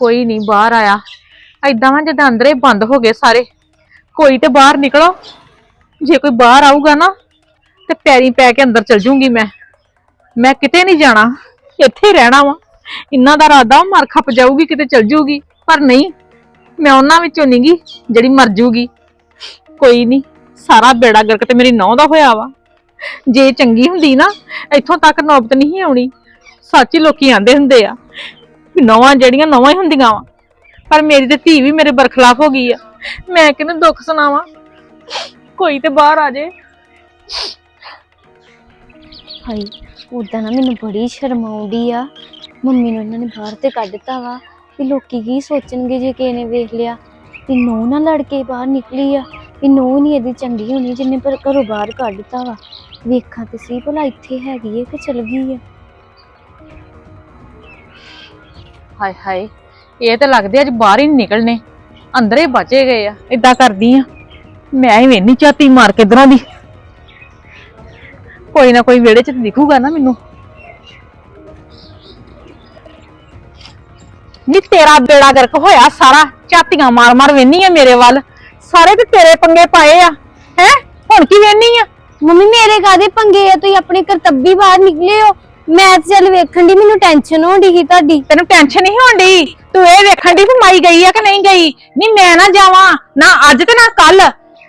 ਕੋਈ ਨਹੀਂ ਬਾਹਰ ਆਇਆ। ਐਦਾਂ ਵਾਂ ਜਿੱਦਾਂ ਅੰਦਰੇ ਬੰਦ ਹੋ ਗਏ ਸਾਰੇ। ਕੋਈ ਤੇ ਬਾਹਰ ਨਿਕਲੋ। ਜੇ ਕੋਈ ਬਾਹਰ ਆਊਗਾ ਨਾ, ਤੇ ਪੈਰੀ ਪੈ ਕੇ ਅੰਦਰ ਚਲ ਜੂੰਗੀ ਮੈਂ। ਮੈਂ ਕਿਤੇ ਨਹੀਂ ਜਾਣਾ, ਇੱਥੇ ਹੀ ਰਹਿਣਾ ਵਾ। ਇਹਨਾਂ ਦਾ ਇਰਾਦਾ ਮਰ ਖਪ ਜਾਊਗੀ, ਕਿਤੇ ਚਲ ਜੂਗੀ। ਪਰ ਨਹੀਂ, ਮੈਂ ਉਹਨਾਂ ਵਿੱਚੋਂ ਨਹੀਂਗੀ ਜਿਹੜੀ ਮਰ ਜੂਗੀ। ਕੋਈ ਨਹੀਂ ਸਾਰਾ ਬੇੜਾ ਗਰਕ ਤੇ ਮੇਰੀ ਨੌਂ ਦਾ ਹੋਇਆ ਵਾ। ਜੇ ਚੰਗੀ ਹੁੰਦੀ ਨਾ, ਇੱਥੋਂ ਤੱਕ ਨੌਬਤ ਨਹੀਂ ਆਉਣੀ। ਸੱਚ ਹੀ ਲੋਕੀ ਆਂਦੇ ਹੁੰਦੇ ਆ। ਵੀ ਨੌਵਾਂ ਜਿਹੜੀਆਂ ਨੌਵਾਂ ਹੀ ਹੁੰਦੀਆਂ ਵਾ। ਪਰ ਮੇਰੀ ਤੇ ਧੀ ਵੀ ਮੇਰੇ ਬਰਖਲਾਫ ਹੋ ਗਈ ਆ। ਮੈਂ ਕਿਹਨੂੰ ਦੁੱਖ ਸੁਣਾਵਾਂ? ਕੋਈ ਤੇ ਬਾਹਰ ਆ ਜੇ। ਹਾਈ ਉਦਾਂ ਨਾ ਮੈਨੂੰ ਬੜੀ ਸ਼ਰਮ ਆਉਂਦੀ ਆ। ਮੰਮੀ ਨੂੰ ਇਹਨਾਂ ਨੇ ਬਾਹਰ ਤੇ ਕੱਢ ਦਿੱਤਾ ਵਾ ਵੀ ਲੋਕੀ ਕੀ ਸੋਚਣਗੇ ਜੇ ਕਿਸੇ ਨੇ ਵੇਖ ਲਿਆ। ਵੀ ਨੂੰਹ ਨਾ ਲੜ ਕੇ ਬਾਹਰ ਨਿਕਲੀ ਆ। ਵੀ ਨੂੰਹ ਨਹੀਂ ਇਹਦੀ ਚੰਗੀ ਹੋਣੀ ਜਿੰਨੇ ਪਰ ਘਰੋਂ ਬਾਹਰ ਕੱਢ ਦਿੱਤਾ ਵਾ। ਵੇਖਾਂ ਤੇ ਸੀ ਭਲਾ ਇੱਥੇ ਹੈਗੀ ਏ ਕਿ ਚਲ ਗਈ ਆ। ਹਾਏ ਹਾਏ, ਇਹ ਤਾਂ ਲੱਗਦੇ ਅੱਜ ਬਾਹਰ ਹੀ ਨੀ ਨਿਕਲਣੇ। ਅੰਦਰੇ ਬਚੇ ਗਏ ਆ ਇਦਾਂ ਕਰਦੀ ਆ। ਮੈਂ ਹੀ ਵੇਨੀ ਝਾਤੀ ਮਾਰ ਕੇ ਇਧਰੋਂ ਦੀ। ਕੋਈ ਨਾ ਕੋਈ ਵਿਹੜੇ ਚ ਦਿਖੂਗਾ ਨਾ ਮੈਨੂੰ। ਨੀ ਤੇਰਾ ਬੇੜਾ ਗਰਕ ਹੋਇਆ ਸਾਰਾ, ਝਾਤੀਆਂ ਮਾਰ ਮਾਰ ਵੇਨੀ ਆ ਮੇਰੇ ਵੱਲ। ਸਾਰੇ ਤੇ ਤੇਰੇ ਪੰਗੇ ਪਾਏ ਆ, ਹੈ? ਹੁਣ ਕੀ ਵੇਨੀ ਆ? ਮੰਮੀ, ਮੇਰੇ ਕਾਦੇ ਪੰਗੇ ਆ? ਤੁਸੀਂ ਆਪਣੇ ਕਰਤੱਬੀ ਬਾਹਰ ਨਿਕਲੇ ਹੋ। ਮੈਂ ਤੇ ਚੱਲ ਵੇਖਣ ਦੀ ਮੈਨੂੰ ਟੈਨਸ਼ਨ ਹੋਣ ਦੀ ਸੀ ਤੁਹਾਡੀ। ਤੈਨੂੰ ਟੈਨਸ਼ਨ ਨਹੀਂ ਹੋਣ ਡਈ? ਤੂੰ ਇਹ ਵੇਖਣ ਦੀ ਵੀ ਮਾਈ ਗਈ ਆ ਕਿ ਨਹੀਂ ਗਈ? ਨਹੀਂ ਮੈਂ ਨਾ ਜਾਵਾਂ ਨਾ ਅੱਜ ਤੇ ਨਾ ਕੱਲ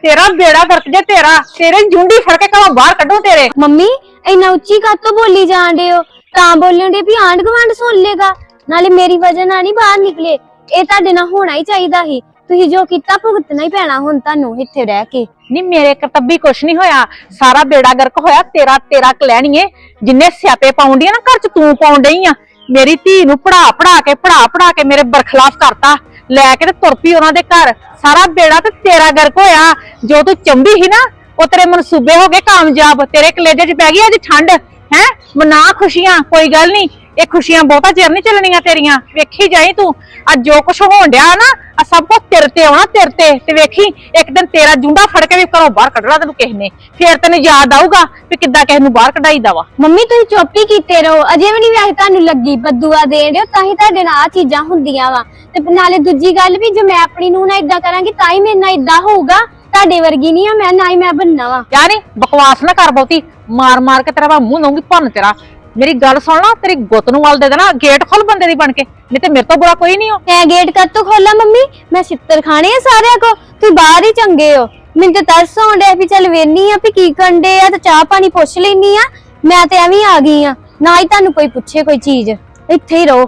ਤੇਰਾ ਬੇੜਾ ਵਰਤ ਜੇ ਤੇਰਾ ਤੇਰੇ ਜੁੰਡੀ ਫੜ ਕੇ ਘਰੋਂ ਬਾਹਰ ਕੱਢੂ ਤੇਰੇ। ਮੰਮੀ ਇੰਨਾ ਉੱਚੀ ਕਾਤੋਂ ਬੋਲੀ ਜਾਂਦੇ ਹੋ? ਤਾਂ ਬੋਲਣ ਦੇ ਵੀ ਆਂਢ ਗੁਆਂਢ ਸੁਣ ਲੇਗਾ ਨਾਲੇ ਮੇਰੀ ਵਜ੍ਹਾ ਨਾਲ ਨਹੀਂ ਬਾਹਰ ਨਿਕਲੇ। ਇਹ ਤੁਹਾਡੇ ਨਾਲ ਹੋਣਾ ਹੀ ਚਾਹੀਦਾ ਸੀ। ਤੁਸੀਂ ਜੋ ਕੀਤਾ ਭੁਗਤਣਾ ਹੀ ਪੈਣਾ ਹੁਣ ਤੁਹਾਨੂੰ ਇੱਥੇ ਰਹਿ ਕੇ। ਨਹੀਂ ਮੇਰੇ ਕਰਤੱਬੀ ਕੁਛ ਨਹੀਂ ਹੋਇਆ। ਸਾਰਾ ਬੇੜਾ ਗਰਕ ਹੋਇਆ, ਤੇਰਾ ਤੇਰਾ ਕਲੈਣੀਏ ਜਿੰਨੇ ਸਿਆਪੇ ਪਾਉਂਦੀਆਂ ਨਾ ਘਰ ਚ, ਤੂੰ ਪਾਉਣ ਡਈ ਆ। ਮੇਰੀ ਧੀ ਨੂੰ ਪੜਾ ਪੜਾ ਕੇ ਪੜਾ ਪੜਾ ਕੇ ਮੇਰੇ ਬਰਖਲਾਫ ਕਰਤਾ। ਲੈ ਕੇ ਤੇ ਤੁਰ ਪਈ ਉਹਨਾਂ ਦੇ ਘਰ। ਸਾਰਾ ਬੇੜਾ ਤੇ ਤੇਰਾ ਗਰਕ ਹੋਇਆ। ਜੋ ਤੂੰ ਚੰਬੀ ਸੀ ਨਾ, ਉਹ ਤੇਰੇ ਮਨਸੂਬੇ ਹੋ ਗਏ ਕਾਮਯਾਬ। ਤੇਰੇ ਕਲੇਜੇ 'ਚ ਪੈ ਗਈ ਅੱਜ ਠੰਡ। ਹੈ? ਮਨਾ ਖੁਸ਼ੀਆਂ ਕੋਈ ਗੱਲ ਨਹੀਂ ਇਹ ਖੁਸ਼ੀਆਂ ਬਹੁਤਾ ਚਿਰ ਨਹੀਂ ਚੱਲਣੀਆਂ ਤੇਰੀਆਂ। ਵੇਖੀ ਜਾਈ ਤੂੰ। ਅੱਜ ਜੋ ਕੁਝ ਹੋਣ ਡਿਆ ਨਾ ਆ ਸਭ ਕੁਝ ਤੇਰੇ ਤੇ ਆਉਣਾ ਤੇਰੇ ਤੇ। ਤੇ ਵੇਖੀ ਇੱਕ ਦਿਨ ਤੇਰਾ ਜੁੰਡਾ ਫੜ ਕੇ ਵੀ ਘਰੋਂ ਬਾਹਰ ਕੱਢਣਾ ਤੈਨੂੰ ਕਿਸੇ ਨੇ। ਫੇਰ ਤੈਨੂੰ ਯਾਦ ਆਊਗਾ ਵੀ ਕਿੱਦਾਂ ਕਿਸੇ ਨੂੰ ਬਾਹਰ ਕਢਾਈਦਾ ਵਾ। ਮੰਮੀ ਤੁਸੀਂ ਚੁੱਪ ਹੀ ਕੀਤੇ ਰਹੋ। ਅਜੇ ਵੀ ਨਹੀਂ ਵੈਸੇ ਤੁਹਾਨੂੰ ਲੱਗੀ ਬਦੂਆ ਦੇਣ ਦਿਓ ਤਾਂ ਹੀ ਤੁਹਾਡੇ ਨਾਲ ਆ ਚੀਜ਼ਾਂ ਹੁੰਦੀਆਂ ਵਾ। ਤੇ ਨਾਲੇ ਦੂਜੀ ਗੱਲ ਵੀ ਜੇ ਮੈਂ ਆਪਣੀ ਨੂੰ ਨਾ ਇਦਾਂ ਕਰਾਂਗੀ ਤਾਂ ਹੀ ਮੇਰੇ ਨਾਲ ਇਦਾਂ ਹੋਊਗਾ। ਤੁਹਾਡੇ ਵਰਗੀ ਨਹੀਂ ਆ ਮੈਂ ਨਾ ਹੀ ਮੈਂ ਬੰਨਾ ਵਾ। ਯਾਨੀ ਬਕਵਾਸ ਨਾ ਕਰ ਬਹੁਤੀ। ਮਾਰ ਮਾਰ ਕੇ ਤੇਰਾ ਮੈਂ ਮੂੰਹ ਲਾਉਂਗੀ ਭੰਨ ਤੇਰਾ। ਮੇਰੀ ਗੱਲ ਸੁਣ ਲਾ ਤੇਰੀ ਗੁੱਤ ਨੂੰ ਵੱਲ ਦੇ ਦੇਣਾ ਗੇਟ ਖੋਲ ਬੰਦੇ ਦੀ ਬਣ ਕੇ। ਨਹੀਂ ਤੇ ਮੇਰੇ ਤੋਂ ਬੁਰਾ ਕੋਈ ਨਹੀਂ ਹੋ ਮੈਂ ਗੇਟ ਕੱਤੋਂ ਖੋਲਾਂ ਮੰਮੀ? ਮੈਂ ਛਿੱਤਰ ਖਾਣੇ ਆ ਸਾਰਿਆਂ ਕੋ ਤੁਸੀਂ ਬਾਹਰ ਹੀ ਚੰਗੇ ਹੋ। ਮੈਨੂੰ ਤਾਂ ਤਰਸ ਡਿਆ ਵੀ ਚੱਲ ਵੇਨੀ ਆ ਵੀ ਕੀ ਕੰਡੇ ਆ ਤੇ ਚਾਹ ਪਾਣੀ ਪੁੱਛ ਲੈਨੀ ਆ। ਮੈਂ ਤੇ ਐਵੇਂ ਆ ਗਈ ਆ। ਨਾ ਹੀ ਤੁਹਾਨੂੰ ਕੋਈ ਪੁੱਛੇ ਕੋਈ ਚੀਜ਼। ਇੱਥੇ ਹੀ ਰਹੋ।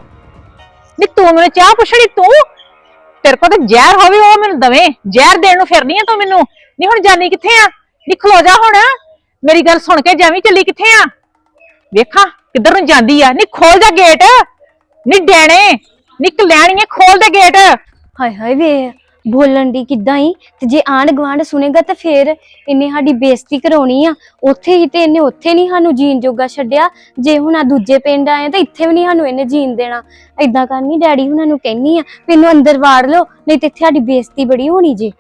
ਨੀ ਤੂੰ ਮੈਨੂੰ ਚਾਹ ਪੁੱਛਣੀ ਤੂੰ? ਤੇਰੇ ਕੋਲ ਤੇ ਜ਼ਹਿਰ ਹੋਵੇ ਉਹ ਮੈਨੂੰ ਦਵੇਂ। ਜ਼ਹਿਰ ਦੇਣ ਨੂੰ ਫਿਰਨੀ ਆ ਤੂੰ ਮੈਨੂੰ। ਨਹੀਂ ਹੁਣ ਜਾਨੀ ਕਿੱਥੇ ਆ? ਨੀ ਖਲੋ ਜਾ ਹੁਣ। ਮੇਰੀ ਗੱਲ ਸੁਣ ਕੇ ਜਾਵੀਂ ਚੱਲੀ ਕਿੱਥੇ ਆ? ਵੇਖਾਂ ਕਿੱਧਰ ਨੂੰ ਜਾਂਦੀ ਆ। ਨੀ ਖੋਲ ਜਾ ਗੇਟ ਨੀ ਡੈਣੇ ਨੀ ਕਲਿਆਣੀਏ ਖੋਲ ਦੇ ਗੇਟ ਹਾਏ ਹਾਏ ਵੇ ਬੋਲਣ ਦੀ ਕਿੱਦਾਂ ਹੀ ਤੇ ਜੇ ਆਂਢ ਗੁਆਂਢ ਸੁਣੇਗਾ ਤਾਂ ਫੇਰ ਇਹਨੇ ਸਾਡੀ ਬੇਇੱਜ਼ਤੀ ਕਰਾਉਣੀ ਆ। ਉੱਥੇ ਹੀ ਤੇ ਇਹਨੇ ਉੱਥੇ ਨਹੀਂ ਸਾਨੂੰ ਜੀਣ ਜੋਗਾ ਛੱਡਿਆ। ਜੇ ਹੁਣ ਆ ਦੂਜੇ ਪਿੰਡ ਆਏ ਤਾਂ ਇੱਥੇ ਵੀ ਨਹੀਂ ਸਾਨੂੰ ਇਹਨੇ ਜੀਣ ਦੇਣਾ। ਏਦਾਂ ਕਰਨੀ ਡੈਡੀ ਹੁਣਾਂ ਨੂੰ ਕਹਿਨੀ ਆ ਇਹਨੂੰ ਅੰਦਰ ਵਾੜ ਲਓ ਨਹੀਂ ਤੇ ਇੱਥੇ ਸਾਡੀ ਬੇਇੱਜ਼ਤੀ ਬੜੀ ਹੋਣੀ ਜੇ।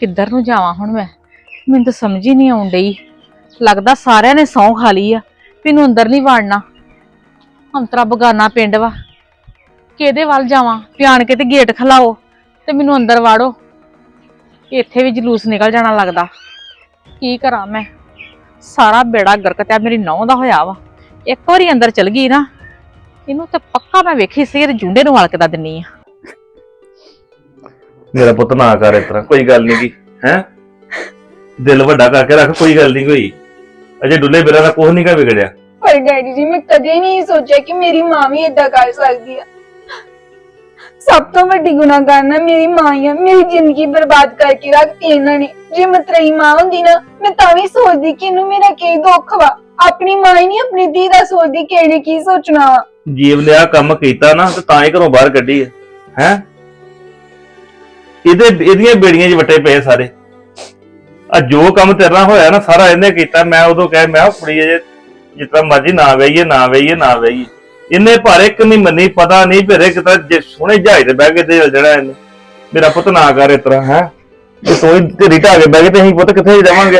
ਕਿੱਧਰ ਨੂੰ ਜਾਵਾਂ ਹੁਣ ਮੈਂ? ਮੈਨੂੰ ਤਾਂ ਸਮਝ ਹੀ ਨਹੀਂ ਆਉਣ ਡਈ। ਲੱਗਦਾ ਸਾਰਿਆਂ ਨੇ ਸੌਂ ਖਾ ਲਈ ਆ, ਵੀ ਅੰਦਰ ਨਹੀਂ ਵਾੜਨਾ। ਅੰਤਰਾ ਬਗਾਨਾ ਪਿੰਡ ਵਾ। ਕਿਹਦੇ ਵੱਲ ਜਾਵਾਂ? ਪਿਆਣ ਕੇ ਤੇ ਗੇਟ ਖਲਾਓ ਤੇ ਮੈਨੂੰ ਅੰਦਰ ਵਾੜੋ। ਇੱਥੇ ਵੀ ਜਲੂਸ ਨਿਕਲ ਜਾਣਾ ਲੱਗਦਾ। ਕੀ ਕਰਾਂ ਮੈਂ? ਸਾਰਾ ਬੇੜਾ ਗਰਕ ਮੇਰੀ ਨੌਂ ਦਾ ਹੋਇਆ ਵਾ। ਇੱਕ ਵਾਰੀ ਅੰਦਰ ਚਲ ਗਈ ਨਾ, ਇਹਨੂੰ ਤੇ ਪੱਕਾ ਮੈਂ ਵੇਖੀ ਸੀ, ਇਹਦੇ ਜੁੰਡੇ ਨੂੰ ਵਲ ਕੇ ਦਾ ਦਿੰਨੀ ਆ। ਮੇਰਾ ਪੁੱਤ ਨਾ ਕਰ ਇਸ ਤਰ੍ਹਾਂ, ਕੋਈ ਗੱਲ ਨਹੀਂ ਕੀ ਹੈ? ਦਿਲ ਵੱਡਾ ਕਰਕੇ ਰੱਖ, ਕੋਈ ਗੱਲ ਨਹੀਂ ਕੋਈ। ਅਜੇ ਡੁੱਲੇ ਬਿਰਾ ਦਾ ਕੁਝ ਨਹੀਂ ਕਾ ਵਿਗੜਿਆ। ਪਰ ਡੈਡੀ ਜੀ ਮੈਂ ਕਦੇ ਨਹੀਂ ਸੋਚਿਆ ਕਿ ਮੇਰੀ ਮਾਂ ਵੀ ਇਦਾਂ ਕਰ ਸਕਦੀ ਆ। ਸਭ ਤੋਂ ਵੱਡੀ ਗੁਨਾਹਗਾਰ ਨਾ ਮੇਰੀ ਮਾਂ ਹੀ ਆ। ਮੇਰੀ ਜ਼ਿੰਦਗੀ ਬਰਬਾਦ ਕਰਕੇ ਰੱਖਤੀ ਇਹਨਾਂ ਨੇ। ਜੇ ਮਤਰਈ ਮਾਂ ਹੁੰਦੀ ਨਾ ਮੈਂ ਤਾਂ ਵੀ ਸੋਚਦੀ ਕਿ ਇਹਨੂੰ ਮੇਰਾ ਕੀ ਦੁੱਖ ਵਾ। ਆਪਣੀ ਮਾਂ ਹੀ ਨਹੀਂ ਆਪਣੀ ਧੀ ਦਾ ਸੋਚਦੀ ਕਿ ਇਹਨੇ ਕੀ ਸੋਚਣਾ ਵਾ। ਜੀਵ ਨੇ ਆ ਕੰਮ ਕੀਤਾ ਨਾ ਤੇ ਤਾਂ ਹੀ ਘਰੋਂ ਬਾਹਰ ਕੱਢੀ ਹੈ ਹੈ? ਇਹਦੇ ਇਹਦੀਆਂ ਬੇੜੀਆਂ 'ਚ ਵੱਟੇ ਪਏ ਸਾਰੇ। ਆ ਜੋ ਕੰਮ ਤੇਰੇ ਹੋਇਆ ਨਾ ਸਾਰਾ ਇਹਨੇ ਕੀਤਾ। ਮੈਂ ਉਦੋਂ ਕਹਿ ਮੈਂ ਕਿਹਾ ਕੁੜੀ ਅਜੇ ਮਰਜ਼ੀ ਨਾ ਵਈਏ ਨਾ ਵਈਏ ਨਾ ਵਈਏ। ਇਹਨੇ ਭਾਰੇ ਇੱਕ ਨਹੀਂ ਮੰਨੀ ਪਤਾ ਨਹੀਂ ਭੇਰੇ ਕਿਤਾ ਜੇ ਸੋਹਣੇ ਜਹਾਜ਼ ਤੇ ਬਹਿ ਕੇ ਤੇ ਜਿਹੜਾ ਇਹਨੇ ਮੇਰਾ ਪੁੱਤ ਨਾ ਕਰ ਇਸ ਤਰ੍ਹਾਂ ਹੈ। ਤੇ ਤੋਈ ਢੇਰੀ ਢਾ ਕੇ ਬਹਿ ਗਏ ਤੇ ਅਸੀਂ ਪੁੱਤ ਕਿੱਥੇ ਜਾਵਾਂਗੇ?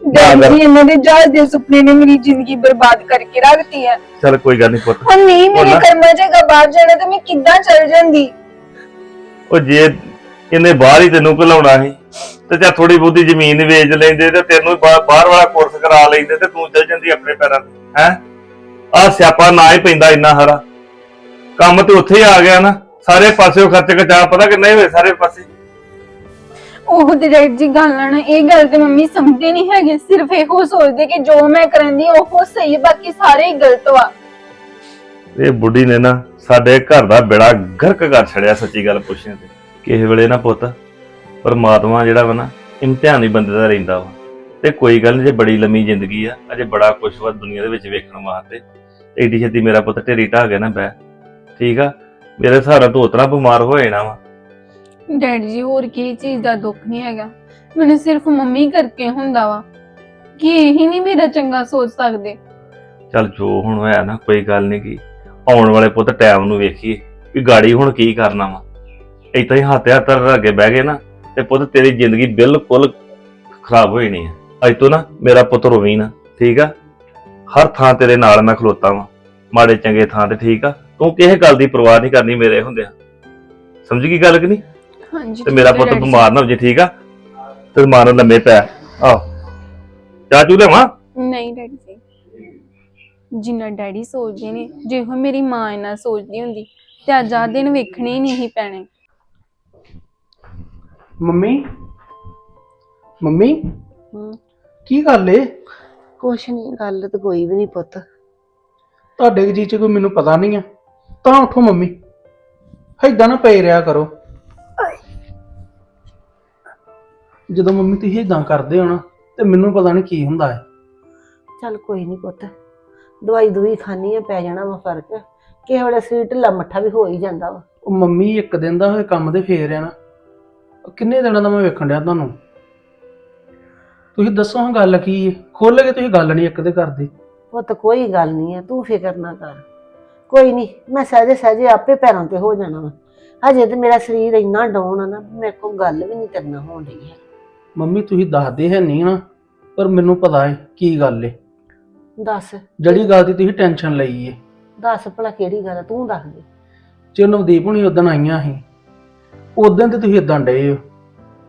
ਡੈਡੀ ਜੀ ਇਹਨਾਂ ਦੇ ਜਹਾਜ਼ ਦੇ ਸੁਪਨੇ ਨੇ ਮੇਰੀ ਜ਼ਿੰਦਗੀ ਬਰਬਾਦ ਕਰਕੇ ਰੱਖਤੀ ਹੈ। ਚੱਲ ਕੋਈ ਗੱਲ ਨਹੀਂ ਪੁੱਤ। ਹੁਣ ਨਹੀਂ ਮੇਰੇ ਬੋਲਣਾ। ਕਰਮਾਂ 'ਚ ਹੈਗਾ ਬਾਹਰ ਜਾਣਾ ਤੇ ਮੈਂ ਕਿੱਦਾਂ ਚੱਲ ਜਾਂਦੀ? ਉਹ ਜੇ ਇਹਨੇ ਬਾਹਰ ਹੀ ਤੈਨੂੰ ਘਲਾਉਣਾ ਸੀ। ਤੇ ਜਾਂ ਥੋੜੀ ਬਹੁਤੀ ਜ਼ਮੀਨ ਵੇਚ ਲੈਂਦੇ ਤੇ ਤੈਨੂੰ ਬਾ- ਬਾਹਰ ਵਾਲਾ ਕੋਰਸ ਕਰਾ ਲੈਂਦੇ ਤੇ ਤੂੰ ਚੱਲ ਜਾਂਦੀ ਆਪਣੇ ਪੈਰਾਂ ਤੇ ਹੈ? ਆ ਸਿਆਪਾ ਨਾ ਹੀ ਪੈਂਦਾ ਇੰਨਾ ਹਰਾ ਕੰਮ ਤੇ ਉੱਥੇ ਹੀ ਆ ਗਿਆ ਨਾ। ਸਾਰੇ ਪਾਸਿਓਂ ਖਰਚ ਕਚਾ ਪਤਾ ਕਿੰਨੇ ਹੋਏ ਸਾਰੇ ਪਾਸੇ? ਉਹ ਡੈਡੀ ਜੀ ਗੱਲ ਨਾ ਇਹ ਗੱਲ ਤੇ ਮੰਮੀ ਸਮਝਦੇ ਨਹੀਂ ਹੈਗੇ। ਸਿਰਫ ਇਹੋ ਸੋਚਦੇ ਕਿ ਜੋ ਮੈਂ ਕਰਾਂਦੀ ਉਹ ਸਹੀ ਬਾਕੀ ਸਾਰੇ ਹੀ ਗਲਤ ਵਾ ਇਹ ਬੁੱਢੀ ਨੇ ਨਾ ਸਾਡੇ ਘਰ ਦਾ ਬੇੜਾ ਗਰਕ ਕਰ ਛੜਿਆ ਸੱਚੀ ਗੱਲ ਪੁੱਛੇ ਤੇ। ਕਿਸੇ ਵੇਲੇ ਨਾ ਪੁੱਤ ਪਰਮਾਤਮਾ ਜਿਹੜਾ ਵਾ ਨਾ ਇਮਤਿਹਾਨ ਹੀ ਬੰਦੇ ਦਾ ਰਹਿੰਦਾ ਵਾ। ਤੇ ਕੋਈ ਗੱਲ ਨਹੀਂ ਜੇ ਬੜੀ ਲੰਮੀ ਜ਼ਿੰਦਗੀ ਆ ਅਜੇ ਬੜਾ ਕੁਛ ਵਾ ਦੁਨੀਆ ਦੇ ਵਿੱਚ ਵੇਖਣ ਵਾਸਤੇ। ਏਡੀ ਛੇਤੀ ਮੇਰਾ ਪੁੱਤ ਢੇਰੀ ਢਾਹ ਗਿਆ ਨਾ ਬੈ ਠੀਕ ਆ? ਮੇਰੇ ਸਹਾਰਾ ਤੋਂ ਉਤਰਾ ਬਿਮਾਰ ਹੋ ਜਾਣਾ ਵਾ। ਡੈਡੀ ਜੀ ਹੋਰ ਕੀ ਚੀਜ਼ ਦਾ ਦੁੱਖ ਨਹੀਂ ਹੈਗਾ? ਮੈਨੂੰ ਸਿਰਫ ਮੰਮੀ ਕਰਕੇ ਹੁੰਦਾ ਵਾ। ਕਿ ਇਹੀ ਨਹੀਂ ਮੇਰਾ ਚੰਗਾ ਸੋਚ ਸਕਦੇ? ਚੱਲ ਜੋ ਹੁਣ ਹੋਇਆ ਨਾ ਕੋਈ ਗੱਲ ਨਹੀਂ ਕੀ। ਆਉਣ ਵਾਲੇ ਪੁੱਤ ਟਾਈਮ ਨੂੰ ਵੇਖੀਏ ਵੀ ਗਾੜੀ ਹੁਣ ਕੀ ਕਰਨਾ ਵਾ। ਏਦਾਂ ਹੀ ਹੱਥ ਹੱਥ ਰੱਖ ਕੇ ਬਹਿ ਗਏ ਨਾ ਤੇ ਪੁੱਤ ਤੇਰੀ ਜ਼ਿੰਦਗੀ ਬਿਲਕੁਲ ਖਰਾਬ ਹੋ ਜਾਣੀ ਹੈ। ਅੱਜ ਤੋਂ ਨਾ ਮੇਰਾ ਪੁੱਤ ਰੋਵੀ ਨਾ ਠੀਕ ਆ? ਹਰ ਥਾਂ ਤੇਰੇ ਨਾਲ ਮੈਂ ਖਲੋਤਾ ਵਾਂ। ਮਾੜੇ ਚੰਗੇ ਥਾਂ ਤੇ ਠੀਕ ਆ? ਤੂੰ ਕਿਸੇ ਗੱਲ ਦੀ ਪਰਵਾਹ ਨਹੀਂ ਕਰਨੀ ਮੇਰੇ ਹੁੰਦਿਆਂ। ਸਮਝ ਗਈ ਗੱਲ ਕਿ ਨਹੀਂ? ਹਾਂਜੀ ਤੇ ਮੇਰਾ ਪੁੱਤ ਬਿਮਾਰ ਨਾ ਹੋ ਜੇ ਠੀਕ ਆ? ਤੇ ਮਾਰਨ ਲੰਮੇ ਪੈ। ਆਹ। ਚਾਹ ਚੂ ਲਿਆਵਾਂ ਨਹੀਂ ਡੈਡੀ ਜੀ। ਜਿੰਨਾ ਡੈਡੀ ਸੋਚਦੇ ਨੇ ਜੇ ਉਹ ਮੇਰੀ ਮਾਂ ਇੰਨਾ ਸੋਚਦੀ ਹੁੰਦੀ ਤੇ ਅੱਜ ਆ ਦਿਨ ਵੇਖਣੇ ਹੀ ਨਹੀਂ ਪੈਣੇ। ਮੰਮੀ? ਮੰਮੀ? ਹਮ, ਕੀ ਗੱਲ ਏ? ਕੁਛ ਨਹੀਂ ਗੱਲ ਤਾਂ ਕੋਈ ਵੀ ਨਹੀਂ ਪੁੱਤ। ਤੁਹਾਡੇ ਜੀ ਚ ਕੋਈ ਮੈਨੂੰ ਪਤਾ ਨਹੀਂ ਆ। ਤਾਂ ਉਠੋ ਮੰਮੀ। ਏਦਾਂ ਨਾ ਪਏ ਰਿਆ ਕਰੋ। ਜਦੋਂ ਮੰਮੀ ਤੁਸੀਂ ਏਦਾਂ ਕਰਦੇ ਹੋ ਨਾ ਤੇ ਮੈਨੂੰ ਪਤਾ ਨਹੀਂ ਕੀ ਹੁੰਦਾ ਹੈ ਚੱਲ ਕੋਈ ਨਹੀਂ ਪੁੱਤ। ਦਵਾਈ ਦੂਈ ਖਾਣੀ ਆ ਪੈ ਜਾਣਾ ਵਾ ਫ਼ਰਕ। ਕਿਸੇ ਵੇਲੇ ਸਰੀਰ ਢਿੱਲਾ ਮੱਠਾ ਵੀ ਹੋ ਹੀ ਜਾਂਦਾ ਵਾ। ਉਹ ਮੰਮੀ ਇੱਕ ਦਿਨ ਦਾ ਹੋਏ ਕੰਮ ਦੇ ਫੇਰ ਆ ਨਾ। ਕਿੰਨੇ ਦਿਨਾਂ ਦਾ ਮੈਂ ਵੇਖਣ ਡਿਆ ਤੁਹਾਨੂੰ? ਤੁਸੀਂ ਦੱਸੋ ਹਾਂ ਗੱਲ ਕੀ ਹੈ? ਖੋਲ ਕੇ ਤੁਸੀਂ ਗੱਲ ਨਹੀਂ ਇੱਕ ਦੇ ਕਰਦੇ ਪੁੱਤ ਕੋਈ ਗੱਲ ਨਹੀਂ ਆ ਤੂੰ ਫਿਕਰ ਨਾ ਕਰ। ਕੋਈ ਨਹੀਂ ਮੈਂ ਸਹਜੇ ਸਹਜੇ ਆਪੇ ਪੈਰਾਂ ਤੇ ਹੋ ਜਾਣਾ ਵਾ। ਹਜੇ ਤੇ ਮੇਰਾ ਸਰੀਰ ਇੰਨਾ ਡਾਊਨ ਆ ਨਾ ਮੇਰੇ ਕੋਲ ਗੱਲ ਵੀ ਨਹੀਂ ਕਰਨਾ ਹੋਣ ਡਈ ਹੈ। ਮੰਮੀ ਤੁਸੀਂ ਦੱਸਦੇ ਹੈ ਨਹੀਂ ਨਾ ਪਰ ਮੈਨੂੰ ਪਤਾ ਹੈ ਕੀ ਗੱਲ ਏ। ਦੱਸ। ਜਿਹੜੀ ਗੱਲ ਦੀ ਤੁਸੀਂ ਟੈਨਸ਼ਨ ਲਈ ਏ। ਦੱਸ ਭਲਾ ਕਿਹੜੀ ਗੱਲ ਆ, ਤੂੰ ਦੱਸ ਦੇ। ਜੇ ਨਵਦੀਪ ਹੁਣੀ ਉਦੋਂ ਆਈਆਂ ਸੀ ਉਦੋਂ ਤੇ ਤੁਸੀਂ ਇਦਾਂ ਡਏ ਹੋ।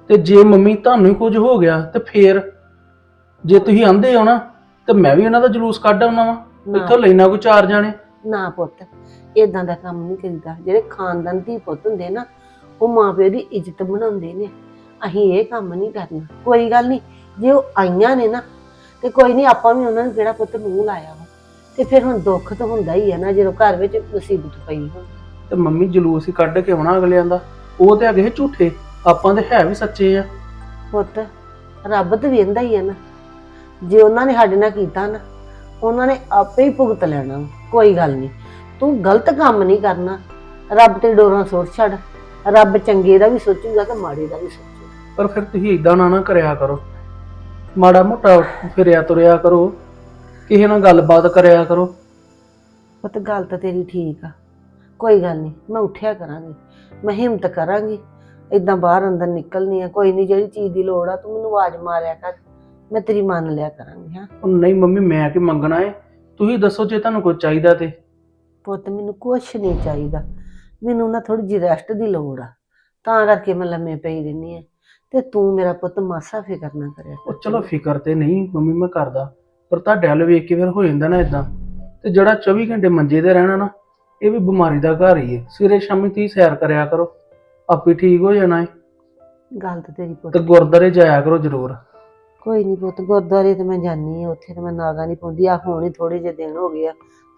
ਤੇ ਜੇ ਮੰਮੀ ਤੁਹਾਨੂੰ ਹੀ ਕੁਝ ਹੋ ਗਿਆ ਤੇ ਫੇਰ ਜੇ ਤੁਸੀਂ ਆਂਦੇ ਹੋ ਨਾ ਤੇ ਮੈਂ ਵੀ ਇਹਨਾਂ ਦਾ ਜਲੂਸ ਕੱਢ ਆਉਣਾ ਵਾ। ਇੱਥੋਂ ਲੈਣਾ ਕੋਈ ਚਾਰ ਜਾਣੇ। ਨਾ ਪੁੱਤ ਇਦਾਂ ਦਾ ਕੰਮ ਨਹੀਂ ਕਰੀਦਾ। ਜਿਹੜੇ ਖਾਨਦਾਨ ਦੀ ਪੁੱਤ ਹੁੰਦੇ ਨਾ ਉਹ ਮਾਪਿਓ ਦੀ ਇੱਜ਼ਤ ਬਣਾਉਂਦੇ ਨੇ। ਅਸੀਂ ਇਹ ਕੰਮ ਨਹੀਂ ਕਰਨਾ। ਕੋਈ ਗੱਲ ਨਹੀਂ ਜੇ ਉਹ ਆਈਆਂ ਨੇ ਨਾ ਤੇ ਕੋਈ ਨਹੀਂ ਆਪਾਂ ਵੀ ਉਹਨਾਂ ਨੂੰ ਕਿਹੜਾ ਪੁੱਤ ਮੂੰਹ ਲਾਇਆ ਵਾ। ਤੇ ਫਿਰ ਹੁਣ ਦੁੱਖ ਤਾਂ ਹੁੰਦਾ ਹੀ ਹੈ ਨਾ ਜਦੋਂ ਘਰ ਵਿੱਚ ਮੁਸੀਬਤ ਪਈ ਹੋਵੇ। ਤੇ ਮੰਮੀ ਜਲੂਸ ਹੀ ਕੱਢ ਕੇ ਆਉਣਾ ਅਗਲਿਆਂ ਦਾ। ਉਹ ਤੇ ਹੈਗੇ ਸੀ ਝੂਠੇ ਆਪਾਂ ਤੇ ਹੈ ਵੀ ਸੱਚੇ ਆ। ਪੁੱਤ ਰੱਬ ਤੇ ਵੇਂਦਾ ਹੀ ਹੈ ਨਾ। ਜੇ ਉਹਨਾਂ ਨੇ ਸਾਡੇ ਨਾਲ ਕੀਤਾ ਨਾ ਉਹਨਾਂ ਨੇ ਆਪੇ ਹੀ ਭੁਗਤ ਲੈਣਾ। ਕੋਈ ਗੱਲ ਨਹੀਂ ਤੂੰ ਗਲਤ ਕੰਮ ਨਹੀਂ ਕਰਨਾ। ਰੱਬ ਤੇ ਡੋਰਾਂ ਸੁੱਟ ਛੱਡ ਰੱਬ ਚੰਗੇ ਦਾ ਵੀ ਸੋਚੂਗਾ ਤੇ ਮਾੜੇ ਦਾ ਵੀ ਸੋਚੂਗਾ। ਪਰ ਫਿਰ ਤੁਸੀਂ ਇਦਾਂ ਨਾ ਨਾ ਕਰਿਆ ਕਰੋ। ਮਾੜਾ ਮੋਟਾ ਫਿਰਿਆ ਤੁਰਿਆ ਕਰੋ ਕਿਸੇ ਨਾਲ ਗੱਲਬਾਤ ਕਰਿਆ ਕਰੋ। ਪੁੱਤ ਗੱਲ ਤਾਂ ਤੇਰੀ ਠੀਕ ਆ। ਕੋਈ ਗੱਲ ਨਹੀਂ ਮੈਂ ਉੱਠਿਆ ਕਰਾਂਗੀ। ਮੈਂ ਹਿੰਮਤ ਕਰਾਂਗੀ। ਇਦਾਂ ਬਾਹਰ ਅੰਦਰ ਨਿਕਲਣੀ ਆ ਕੋਈ ਨਹੀਂ ਜਿਹੜੀ ਚੀਜ਼ ਦੀ ਲੋੜ ਆ ਤੂੰ ਮੈਨੂੰ ਆਵਾਜ਼ ਮਾਰਿਆ ਕਰ। ਮੈਂ ਤੇਰੀ ਮੰਨ ਲਿਆ ਕਰਾਂਗੀ ਹਾਂ। ਉਹ ਨਹੀਂ ਮੰਮੀ ਮੈਂ ਕਿ ਮੰਗਣਾ ਏ? ਤੁਸੀਂ ਦੱਸੋ ਜੇ ਤੁਹਾਨੂੰ ਕੁਝ ਚਾਹੀਦਾ ਤੇ। ਪੁੱਤ ਮੈਨੂੰ ਕੁਛ ਨਹੀਂ ਚਾਹੀਦਾ। ਮੈਨੂੰ ਨਾ ਥੋੜੀ ਜਿਹੀ ਰੈਸਟ ਦੀ ਲੋੜ ਆ। ਤਾਂ ਕਰਕੇ ਮੈਂ ਲੰਮੇ ਪਈ ਰਹਿੰਦੀ ਆ। ਤੇ ਤੂੰ ਮੇਰਾ ਪੁੱਤ ਮਾਸਾ ਫਿਕਰ ਨਾ ਕਰਿਆ ਕਰ। ਉਹ ਚਲੋ ਫਿਕਰ ਤੇ ਨਹੀਂ ਮੰਮੀ ਮੈਂ ਕਰਦਾ। ਪਰ ਤੁਹਾਡੇ ਵੱਲ ਵੇਖ ਕੇ ਫਿਰ ਹੋ ਜਾਂਦਾ ਨਾ ਇਦਾਂ ਤੇ ਜਿਹੜਾ 24 ਘੰਟੇ ਮੰਜੇ ਤੇ ਰਹਿਣਾ ਨਾ ਇਹ ਵੀ ਬਿਮਾਰੀ ਦਾ ਘਰ ਹੀ ਹੈ। ਸਵੇਰੇ ਸ਼ਾਮੀ ਤੁਸੀਂ ਸੈਰ ਕਰਿਆ ਕਰੋ। ਆਪੇ ਠੀਕ ਹੋ ਜਾਣਾ ਹੈ ਗੱਲ ਤਾਂ ਤੇਰੀ ਪੁੱਤ ਤੇ ਗੁਰਦਾਰੇ ਜਾਇਆ ਕਰੋ ਜ਼ਰੂਰ। ਕੋਈ ਨਹੀਂ ਪੁੱਤ ਗੁਰਦੁਆਰੇ ਤੇ ਮੈਂ ਜਾਨੀ ਆ ਉੱਥੇ ਤੇ ਮੈਂ ਨਾਗਾ ਨਹੀਂ ਪਾਉਂਦੀ। ਆ ਹੁਣ ਹੀ ਥੋੜੇ ਜਿਹੇ ਦਿਨ ਹੋ ਗਏ ਆ।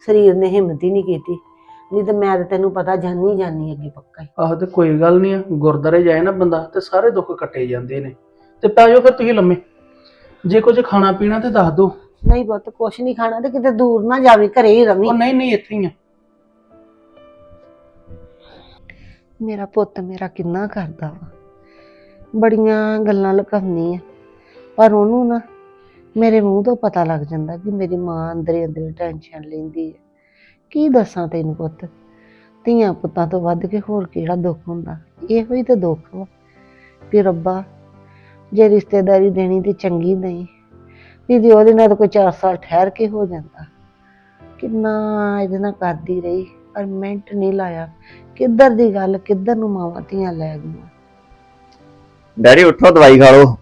ਸਰੀਰ ਨੇ ਹਿੰਮਤ ਹੀ ਨਹੀਂ ਕੀਤੀ। ਨਹੀਂ ਤੇ ਮੈਂ ਤੇ ਤੈਨੂੰ ਪਤਾ ਜਾਨੀ ਜਾਨੀ ਅੱਗੇ ਪੱਕਾ ਹੀ। ਆਹ ਤੇ ਕੋਈ ਗੱਲ ਨਹੀਂ ਆ। ਗੁਰਦਾਰੇ ਜਾਏ ਨਾ ਬੰਦਾ ਤੇ ਸਾਰੇ ਦੁੱਖ ਕੱਟੇ ਜਾਂਦੇ ਨੇ। ਤੇ ਪੈ ਜਾਓ ਫਿਰ ਤੁਸੀਂ ਲੰਮੇ। ਜੇ ਕੁਝ ਖਾਣਾ ਪੀਣਾ ਤੇ ਦੱਸ ਦਿਓ। ਨਹੀਂ ਪੁੱਤ ਕੁਛ ਨਹੀਂ ਖਾਣਾ ਤੇ ਕਿਤੇ ਦੂਰ ਨਾ ਜਾਵੀਂ ਘਰੇ ਹੀ ਰਵੀਂ। ਉਹ ਨਹੀਂ ਨਹੀਂ ਇੱਥੇ ਹੀ ਆ। ਮੇਰਾ ਪੁੱਤ ਮੇਰਾ ਕਿੰਨਾ ਕਰਦਾ ਵਾ। ਬੜੀਆਂ ਗੱਲਾਂ ਲੁਕਾਉਂਦੀ ਆ। ਪਰ ਉਹਨੂੰ ਨਾ ਮੇਰੇ ਮੂੰਹ ਤੋਂ ਪਤਾ ਲੱਗ ਜਾਂਦਾ ਕਿ ਮੇਰੀ ਮਾਂ ਅੰਦਰੇ ਅੰਦਰੇ ਟੈਨਸ਼ਨ ਲੈਂਦੀ ਹੈ ਕੀ ਦੱਸਾਂ ਤੈਨੂੰ ਪੁੱਤ? ਧੀਆਂ ਪੁੱਤਾਂ ਤੋਂ ਵੱਧ ਕੇ ਹੋਰ ਕਿਹੜਾ ਦੁੱਖ ਹੁੰਦਾ? ਇਹੋ ਹੀ ਤਾਂ ਦੁੱਖ ਵਾ ਵੀ ਰੱਬਾ, ਜੇ ਰਿਸ਼ਤੇਦਾਰੀ ਦੇਣੀ ਤੇ ਚੰਗੀ ਨਹੀਂ ਦੀਦੀ ਉਹਦੇ ਨਾਲ ਕੋਈ 4 ਸਾਲ ਠਹਿਰ ਕੇ ਹੋ ਜਾਂਦਾ। ਕਿੰਨਾ ਇਹਦੇ ਨਾਲ ਕਰਦੀ ਰਹੀ, ਪਰ ਮਿੰਟ ਨਹੀਂ ਲਾਇਆ। ਕਿੱਧਰ ਦੀ ਗੱਲ ਕਿੱਧਰ ਨੂੰ ਮਾਵਾਂ ਧੀਆਂ ਲੈ ਗਈਆਂ? ਡੈਡੀ ਉੱਠੋ ਦਵਾਈ ਖਾ ਲਓ।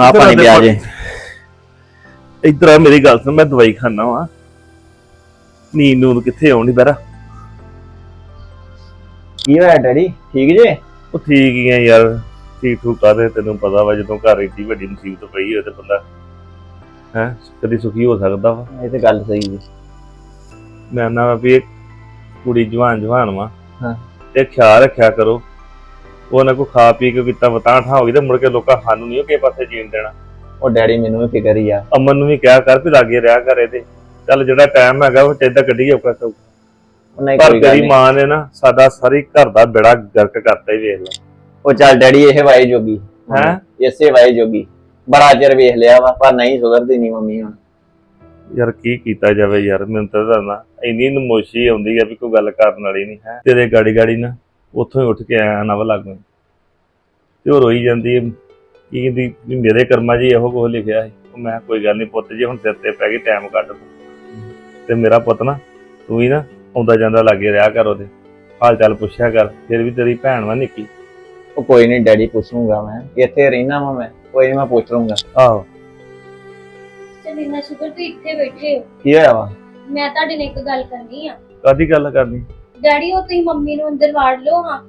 ਆ ਪਾਣੀ ਪਿਆ ਜੇ। ਇੱਧਰ ਆ ਮੇਰੀ ਗੱਲ ਸੁਣ ਮੈਂ ਦਵਾਈ ਖਾਣਾ ਵਾ। ਨੀਂਦ ਨੂੰ ਕਿੱਥੇ ਆਉਣੀ ਬੈਰਾ ਕੀ ਹੋਇਆ ਡੈਡੀ ਠੀਕ ਜੇ? ਉਹ ਠੀਕ ਹੀ ਆ ਯਾਰ ਠੀਕ ਠੂਕ ਕਾਦੇ ਤੈਨੂੰ ਪਤਾ ਵਾ ਜਦੋਂ ਘਰ ਏਡੀ ਵੱਡੀ ਮੁਸੀਬਤ ਪਈ ਹੋਏ ਤੇ ਬੰਦਾ ਹੈ ਕਦੀ ਸੁਖੀ ਹੋ ਸਕਦਾ ਵਾ। ਇਹ ਤੇ ਗੱਲ ਸਹੀ ਹੈ ਮੈਂ ਨਾ ਵੀ ਕੁੜੀ ਜਵਾਨ ਜਵਾਨ ਵਾ। ਹਾਂ। ਤੇ ਖਿਆਲ ਰੱਖਿਆ ਕਰੋ। ਉਹ ਨਾ ਕੋ ਖਾ ਪੀ ਕੇ ਕਿਤਾ ਵਤਾਂ ਠਾ ਹੋ ਗਈ ਤੇ ਮੁੜ ਕੇ ਲੋਕਾਂ ਸਾਨੂੰ ਨਹੀਂ ਉਹ ਕਿਸੇ ਪਾਸੇ ਜੀਣ ਦੇਣਾ। ਉਹ ਡੈਡੀ ਮੈਨੂੰ ਵੀ ਫਿਕਰ ਹੀ ਆ। ਅਮਨ ਨੂੰ ਵੀ ਕਿਹਾ ਕਰ ਵੀ ਲਾਗੇ ਰਿਹਾ ਕਰ ਇਹਦੇ। ਚੱਲ ਜਿਹੜਾ ਟਾਈਮ ਹੈਗਾ ਉਹ ਚਾਹੀਦਾ ਕੱਢੀਏ ਔਕਾ ਸੌ ਉਹ ਨਹੀਂ ਪਰ ਕੋਈ ਗੱਲ ਤੇਰੀ ਨਹੀਂ ਮਾਂ ਨੇ ਨਾ ਸਾਡਾ ਸਾਰੀ ਘਰ ਦਾ ਬੇੜਾ ਗਰਕ ਕਰਤਾ ਹੀ ਵੇਖ ਲੈ। ਉਹ ਚੱਲ ਡੈਡੀ ਇਹ ਵਾਏ ਜੋਗੀ। ਹੈਂ? ਇਸੇ ਵਾਏ ਜੋਗੀ। ਬੜਾ ਚਿਰ ਵੇਖ ਲਿਆ ਵਾ ਪਰ ਨਹੀਂ ਸੁਧਰਦੀ ਨਹੀਂ ਮੰਮੀ ਹੁਣ। ਯਾਰ ਕੀ ਕੀਤਾ ਜਾਵੇ ਯਾਰ ਮੈਨੂੰ ਤਾਂ ਦੱਸਣਾ ਇੰਨੀ ਨਮੋਸ਼ੀ ਆਉਂਦੀ ਆ ਵੀ ਕੋਈ ਗੱਲ ਕਰਨ ਵਾਲੀ ਨਹੀਂ ਹੈ। ਤੇਰੇ ਗਾੜੀ ਗਾੜੀ ਨਾ ਉੱਥੋਂ ਹੀ ਉੱਠ ਕੇ ਆਇਆ ਨਵ ਲੱਗੂ ਤੇ ਉਹ ਰੋਈ ਜਾਂਦੀ ਹੈ ਕੀ ਕਹਿੰਦੀ ਵੀ ਮੇਰੇ ਕਰਮਾਂ 'ਚ ਹੀ ਇਹੋ ਕੁਝ ਲਿਖਿਆ ਸੀ। ਮੈਂ ਕੋਈ ਗੱਲ ਨਹੀਂ ਪੁੱਤ ਜੇ ਹੁਣ ਸਿਰ ਤੇ ਪੈ ਗਈ ਟਾਈਮ ਕੱਢ ਤੂੰ। ਮੇਰਾ ਪੁੱਤ ਨਾ ਤੂੰ ਵੀ ਨਾ ਆਉਂਦਾ ਜਾਂਦਾ ਲੱਗੇ ਰਿਹਾ ਕਰ ਉਹਦੇ। ਹਾਲ ਚਾਲ ਪੁੱਛਿਆ ਕਰ ਫਿਰ ਵੀ ਤੇਰੀ ਭੈਣ ਵਾ ਨਿੱਕੀ। ਉਹ ਕੋਈ ਨਹੀਂ ਡੈਡੀ ਪੁੱਛੂੰਗਾ ਮੈਂ। ਇੱਥੇ ਰਹਿਣਾ ਵਾ ਮੈਂ ਕੋਈ ਨਹੀਂ ਮੈਂ ਪੁੱਛ ਲੂੰਗਾ ਆਹੋ। ਇੰਨਾ ਸ਼ੁਕਰ ਤੁਸੀਂ ਇੱਥੇ ਬੈਠੇ ਹੋ। ਕੀ ਹੋਇਆ ਵਾ? ਮੈਂ ਤੁਹਾਡੇ ਨਾਲ ਇੱਕ ਗੱਲ ਕਰਨੀ ਆ। ਕਾਦੀ ਗੱਲ ਕਰਨੀ? ਡੈਡੀ ਉਹ ਤੁਸੀਂ ਮੰਮੀ ਨੂੰ ਅੰਦਰ ਵਾੜ ਲਓ ਹਾਂ।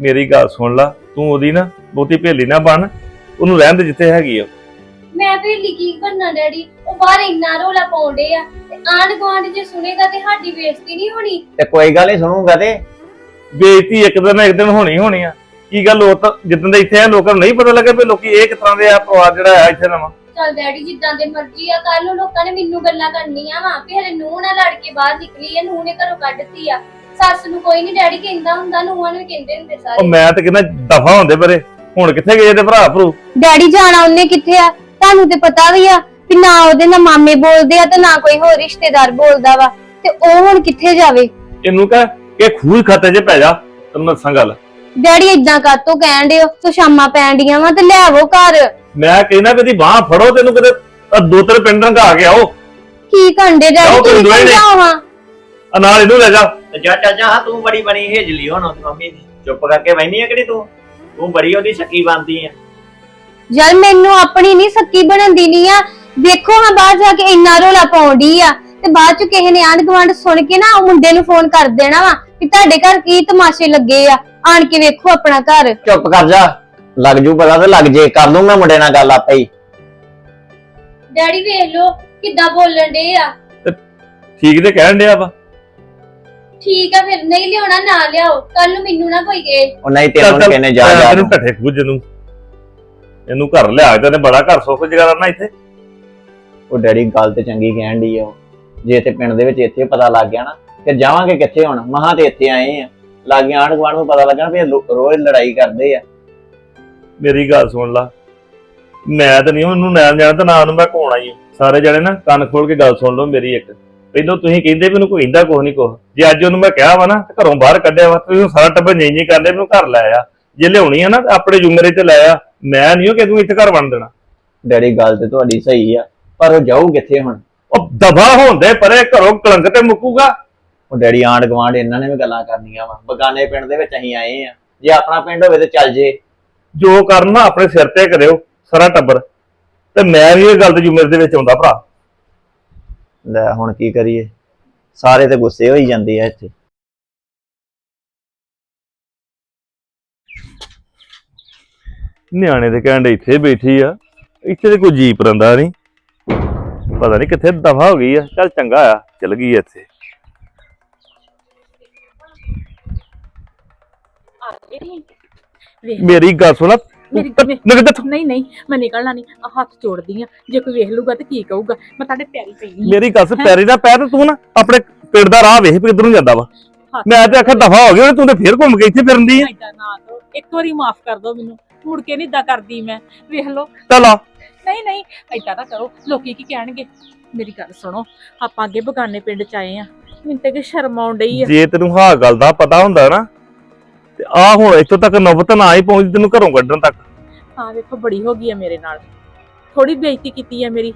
ਮੇਰੀ ਗੱਲ ਸੁਣ ਲਾ ਤੂੰ ਉਹਦੀ ਨਾ ਬਹੁਤੀ ਭੇਲੀ ਨਾ ਬਣ। ਉਹਨੂੰ ਰਹਿਣ ਦੇ ਜਿੱਥੇ ਹੈਗੀ ਆ। ਮੈਂ ਵੀ ਲਿਖੀ ਬੰਨਾ ਡੈਡੀ? ਉਹ ਬਾਹਰ ਇੰਨਾ ਰੋਲਾ ਪਾਉਂਦੇ ਆ। ਤੇ ਆਂਢ ਗੁਆਂਢ ਜੇ ਸੁਣੇਗਾ ਤੇ ਸਾਡੀ ਬੇਇੱਜ਼ਤੀ ਨਹੀਂ ਹੋਣੀ। ਤੇ ਕੋਈ ਗੱਲ ਨਹੀਂ ਸੁਣੂੰਗਾ ਤੇ। ਬੇਇੱਜ਼ਤੀ ਇੱਕ ਦਿਨ ਨਾ ਇੱਕ ਦਿਨ ਹੋਣੀ ਹੋਣੀ ਆ। ਕੀ ਗੱਲ ਉਹ ਤਾਂ ਜਿੱਦਾਂ ਦੇ ਇੱਥੇ ਆ ਲੋਕਾਂ ਨੂੰ ਨਹੀਂ ਪਤਾ ਲੱਗਾ ਵੀ ਲੋਕੀ ਇਹ ਕਿਸ ਤਰ੍ਹਾਂ ਦੇ ਆ ਪਰਿਵਾਰ ਜਿਹੜਾ ਆ ਇੱਥੇ ਨਵਾਂ। ਚੱਲ ਡੈਡੀ ਜਿੱਦਾਂ ਦੇ ਮਰਜ਼ੀ ਆ ਕੱਲ ਨੂੰ ਲੋਕਾਂ ਨੇ ਮੈਨੂੰ ਗੱਲਾਂ ਕਰਨੀਆਂ ਵਾ ਵੀ ਹਲੇ ਨੂੰਹ ਨਾਲ ਲੜ ਕੇ ਬਾਹਰ ਨਿਕਲੀ ਆ ਨੂੰਹ ਨੇ ਘਰੋਂ ਕੱਢਤੀ ਆ। ਸੱਸ ਨੂੰ ਕੋਈ ਨਹੀਂ ਡੈਡੀ ਕਹਿੰਦਾ ਹੁੰਦਾ ਨੂੰਹਾਂ ਨੂੰ ਵੀ ਕਹਿੰਦੇ ਹੁੰਦੇ ਉਹ ਸਾਰੇ ਮੈਂ ਤਾਂ ਕਹਿੰਦਾ ਦਫਾ ਹੁੰਦੇ ਪਰੇ। ਹੁਣ ਕਿੱਥੇ ਗਏ ਤੇ ਭਰਾ ਭਰੂ? ਡੈਡੀ ਜਾਣਾ ਉਹਨੇ ਕਿੱਥੇ ਆ? ਤੁਹਾਨੂੰ ਤੇ ਪਤਾ ਵੀ ਆ ਵੀ ਨਾ ਉਹਦੇ ਨਾਲ ਮਾਮੇ ਬੋਲਦੇ ਆ ਤੇ ਨਾ ਕੋਈ ਹੋਰ ਰਿਸ਼ਤੇਦਾਰ ਬੋਲਦਾ ਵਾ। ਤੇ ਉਹ ਹੁਣ ਕਿੱਥੇ ਜਾਵੇ? ਇਹਨੂੰ ਕਹ ਕਿ ਖੂਹ ਖਾਤੇ 'ਚ ਪੈ ਜਾ ਤੈਨੂੰ ਦੱਸਾਂ ਗੱਲ। ਡੈਡੀ ਇਦਾਂ ਕਾਤੋਂ ਕਹਿਣ ਦਿਓ ਤੂੰ ਸ਼ਾਮਾਂ ਪੈਣ ਡੀਆਂ ਵਾ ਤੇ ਲੈ ਆਵੋ ਘਰ। ਮੈਂ ਕਹਿੰਦਾ ਵੀ ਇਹਦੀ ਬਾਹ ਫੜੋ ਤੈਨੂੰ ਕਿਤੇ ਆਹ ਦੋ ਤਿੰਨ ਪਿੰਡ ਰੰਗਾ ਕੇ ਆਓ। ਕੀ ਜਾਓ ਡੈਡੀ ਤੁਸੀਂ ਤੁਸੀਂ ਦੋਵੇਂ ਨੇ। ਆ ਨਾਲ ਇਹਨੂੰ ਲੈ ਜਾ। ਤੇ ਜਾ ਚੱਲ ਜਾ ਹਾਂ ਤੂੰ ਬੜੀ ਬਣੀ ਹੇਜਲੀ ਹੁਣ ਉਹਦੀ ਮੰਮੀ ਦੀ। ਚੁੱਪ ਕਰਕੇ ਬੈਣੀ ਆ ਕਿਹੜੀ ਤੂੰ? ਤੂੰ ਬੜੀ ਉਹਦੀ ਸ਼ੱਕੀ ਬਣਦੀ ਆ। ਯਾਰ ਮੈਨੂੰ ਆਪਣੀ ਨਹੀਂ ਸੱਕੀ ਬਣਨ ਨਹੀਂ ਆ। ਵੇਖੋ ਹਾਂ ਬਾਹਰ ਜਾ ਕੇ ਇੰਨਾ ਰੋਲਾ ਪਾਉਂਦੀ ਆ। ਤੇ ਬਾਅਦ ਚ ਕਿਸੇ ਨੇ ਆਂਢ ਗੁਆਂਢ ਸੁਣ ਕੇ ਨਾ ਉਹ ਮੁੰਡੇ ਨੂੰ ਫੋਨ ਕਰ ਦੇਣਾ ਵਾ ਕਿ ਤੁਹਾਡੇ ਘਰ ਕੀ ਤਮਾਸ਼ੇ ਲੱਗੇ ਆ। ਆਣ ਕੇ ਵੇਖੋ ਆਪਣਾ ਘਰ। ਚੁੱਪ ਕਰ ਜਾ। ਲੱਗ ਜੂ ਪਤਾ ਤੇ ਲੱਗ ਜੇ ਕਰ ਲੂੰ ਮੈਂ ਮੁੰਡੇ ਨਾਲ ਗੱਲ ਆਪੇ ਹੀ। ਡੈਡੀ ਵੇਖ ਲੋ ਕਿੱਦਾਂ ਬੋਲਣ ਡੇ ਆ। ਠੀਕ ਤੇ ਕਹਿਣ ਡਿਆ ਵਾ? ਠੀਕ ਆ ਫਿਰ ਨਹੀਂ ਲਿਆਉਣਾ ਨਾ ਲਿਆਓ ਕੱਲ ਨੂੰ ਮੈਨੂੰ ਨਾ ਕੋਈ ਕਹੇ। ਉਹ ਨਹੀਂ ਤੈਨੂੰ ਨੀ ਕਹਿੰਦੇ ਜਾ ਜਾ ਇਹਨੂੰ ਢੱਠੇ ਖੂਜ ਨੂੰ। ਇਹਨੂੰ ਘਰ ਲਿਆ ਕੇ ਤੇ ਬੜਾ ਘਰ ਸੁੱਖ ਜਗਾ ਨਾ ਇੱਥੇ। ਉਹ ਡੈਡੀ ਗੱਲ ਤੇ ਚੰਗੀ ਕਹਿਣ ਦੀ ਆ ਉਹ। ਜੇ ਤੇ ਪਿੰਡ ਦੇ ਵਿੱਚ ਇੱਥੇ ਪਤਾ ਲੱਗ ਗਿਆ ਨਾ ਫਿਰ ਜਾਵਾਂਗੇ ਕਿੱਥੇ ਹੁਣ? ਮਹਾਂ ਤੇ ਇੱਥੇ ਆਏ ਆ। ਲਾਗੇ ਆਂਢ ਗੁਆਂਢ ਨੂੰ ਪਤਾ ਲੱਗਣਾ ਵੀ ਇਹ ਲੋ- ਰੋਜ਼ ਲੜਾਈ ਕਰਦੇ ਆ। ਮੇਰੀ ਗੱਲ ਸੁਣ ਲਾ। ਮੈਂ ਤਾਂ ਨਹੀਂ ਉਹਨੂੰ ਨੈਣ ਜਾਣਾ ਤੇ ਨਾ ਉਹਨੂੰ ਮੈਂ ਕੋਣਾ ਹੀ ਸਾਰੇ ਜਣੇ ਨਾ ਕੰਨ ਖੋਲ ਕੇ ਗੱਲ ਸੁਣ ਲਓ ਮੇਰੀ ਇੱਕ। ਪਹਿਲਾਂ ਤੁਸੀਂ ਕਹਿੰਦੇ ਵੀ ਉਹਨੂੰ ਕੋਈ ਇੰਦਾ ਕੁਛ ਨਹੀਂ ਕੁਛ। ਜੇ ਅੱਜ ਉਹਨੂੰ ਮੈਂ ਕਿਹਾ ਵਾ ਨਾ ਘਰੋਂ ਬਾਹਰ ਕੱਢਿਆ ਵਾ ਤੁਸੀਂ ਸਾਰਾ ਟੱਬਰ ਨਹੀਂ ਨਹੀਂ ਕਰਦੇ ਮੈਨੂੰ ਘਰ ਲੈ ਆ। ਜੇ ਲਿਆਉਣੀ ਆ ਨਾ ਆਪਣੇ ਜੁਮਰੇ ਤੇ ਲੈ ਆ। ਮੈਂ ਨਹੀਂ ਉਹ ਕਿ ਤੂੰ ਇੱਥੇ ਘਰ ਬਣ ਦੇਣਾ। ਡੈਡੀ ਗੱਲ ਤੇ ਤੁਹਾਡੀ ਸਹੀ ਆ ਪਰ ਉਹ ਜਾਊ ਕਿੱਥੇ ਹੁਣ? ਉਹ ਦਫਾ ਹੁੰਦੇ ਪਰੇ ਘਰੋਂ ਕਲੰਕ ਤੇ ਮੁੱਕੂਗਾ। ਉਹ ਡੈਡੀ ਆਂਢ ਗੁਆਂਢ ਇਹਨਾਂ ਨੇ ਵੀ ਗੱਲਾਂ ਕਰਨੀਆਂ ਵਾ। ਬਗਾਨੇ ਪਿੰਡ ਦੇ ਵਿੱਚ ਅਸੀਂ ਆਏ ਆ। ਜੇ ਆਪਣਾ ਪਿੰਡ ਹੋਵੇ ਤੇ ਚੱਲ ਜੇ। ਜੋ ਕਰਨਾ ਆਪਣੇ ਸਿਰ ਤੇ ਕਰਿਓ ਸਾਰਾ ਟੱਬਰ। ਤੇ ਮੈਂ ਵੀ ਇਹ ਗੱਲ ਦੇ ਜੁਮਰੇ ਦੇ ਵਿੱਚ ਆਉਂਦਾ ਭਰਾ। ਲੈ ਹੁਣ ਕੀ ਕਰੀਏ? ਸਾਰੇ ਤੇ ਗੁੱਸੇ ਹੋਈ ਜਾਂਦੇ ਆ ਇੱਥੇ। ਨਿਆਣੇ ਦੇ ਕਹਿੰਦੇ ਇੱਥੇ ਬੈਠੀ ਆ। ਇੱਥੇ ਤੇ ਕੋਈ ਜੀਪ ਰੰਦਾ ਨਹੀਂ। ਪਤਾ ਨਹੀਂ ਕਿੱਥੇ ਦਫਾ ਹੋ ਗਈ ਆ। ਚੱਲ ਚੰਗਾ ਆ ਚਲ ਗਈ ਆ ਇੱਥੇ। ਵੇਖ ਮੇਰੀ ਗੱਲ ਸੁਣ। ਮੇਰੀ ਨਗਦ ਨਹੀਂ ਨਹੀਂ ਮੈਂ ਨਿਕਲਣਾ ਨਹੀਂ। ਆ ਹੱਥ ਜੋੜਦੀ ਆ। ਜੇ ਕੋਈ ਵੇਖ ਲੂਗਾ ਤੇ ਕੀ ਕਹੂਗਾ? ਮੈਂ ਤੁਹਾਡੇ ਪੈਰੀ ਪਈ ਆ। ਮੇਰੀ ਗੱਲ ਸੁਣ ਪੈਰੀ ਦਾ ਪੈਰ ਤੇ ਤੂੰ ਨਾ ਆਪਣੇ ਪਿੰਡ ਦਾ ਰਾਹ ਵੇਖ ਵੀ ਕਿੱਧਰ ਨੂੰ ਜਾਂਦਾ ਵਾ। ਮੈਂ ਤੇ ਆਖਿਆ ਦਫਾ ਹੋ ਗਿਆ ਤੂੰ ਤੇ ਫੇਰ ਘੁੰਮ ਕੇ ਇੱਥੇ ਫਿਰਦੀ ਆ। ਏਦਾਂ ਨਾ ਕਰੋ। ਇੱਕ ਵਾਰੀ ਮਾਫ ਕਰ ਦਿਓ ਮੈਨੂੰ। ਮੁੜ ਕੇ ਨਹੀਂ ਇਦਾਂ ਕਰਦੀ ਮੈਂ। ਵੇਖ ਲਓ। ਚੱਲ ਆ। ਨਹੀਂ ਨਹੀਂ ਏਦਾਂ ਨਾ ਕਰੋ। ਲੋਕੀ ਕੀ ਕਹਿਣਗੇ? ਮੇਰੀ ਗੱਲ ਸੁਣੋ। ਆਪਾਂ ਅੱਗੇ ਬਗਾਨੇ ਪਿੰਡ ਚ ਆਏ ਆ। ਮੈਨੂੰ ਤੇ ਕਿ ਸ਼ਰਮ ਆਉਣ ਡਈ ਆ। ਜੇ ਤੈਨੂੰ ਹਾਂ ਗੱਲ ਦਾ ਪਤਾ ਹੁੰਦਾ ਨਾ ਆ ਹੁਣ ਇੱਥੋਂ ਤੱਕ ਨੌਬਤ ਨਾ ਹੀ ਪਹੁੰਚਦੀ ਤੈਨੂੰ ਘਰੋਂ ਕੱਢਣ ਤੱਕ। ਹਾਂ ਵੇਖੋ ਬੜੀ ਹੋ ਗਈ ਆ ਮੇਰੇ ਨਾਲ। ਥੋੜੀ ਬੇਇੱਜ਼ਤੀ ਕੀਤੀ ਹੈ ਮੇਰੀ।